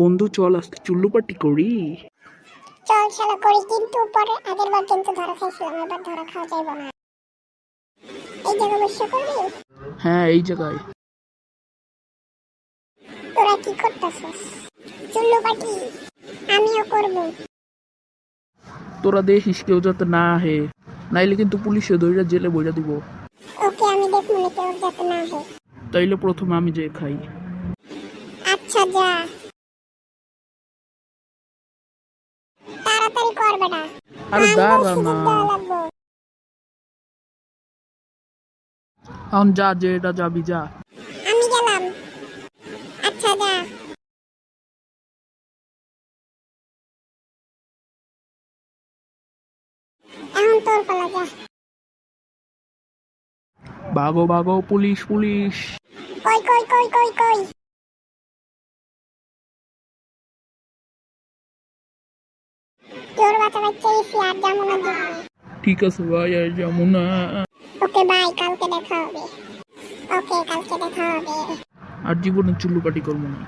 বন্ধু চল আজকে চুল্লু পার্টি করি। চল শালা করি কিন্তু পরে আগের বার কিন্তু ধরা খাইছিলাম এবার ধরা খাওয়া যাইব না। এই জায়গা বসে করবি? হ্যাঁ এই জায়গায়। তোরা কি করতেছিস? চুল্লু পাটি আমিও করব। তোরা দেখিস কেউ যাতে না আহে নাইলে কিন্তু পুলিশে ধরে জেলে বইরা দিব। ওকে আমি দেখব না কেউ যাতে না হয় তাইলে প্রথমে আমি যে খাই। আচ্ছা যা। তাড়াতাড়ি কর বেটা। আরে আমি দাঁড়া না। এখন যা যে এটা যাবি যা। আমি গেলাম। আচ্ছা যা। এখন তোর পালা যা। ভাগো ভাগো পুলিশ পুলিশ। কই কই কই কই কই? তোর বাচ্চা বাচ্চা এসে আর যাব না জীবনে ঠিক আছে ভাই আর যাব না। ওকে বাই কালকে দেখা হবে। ওকে কালকে দেখা হবে। আর জীবনে চুল্লু পাটি করব না।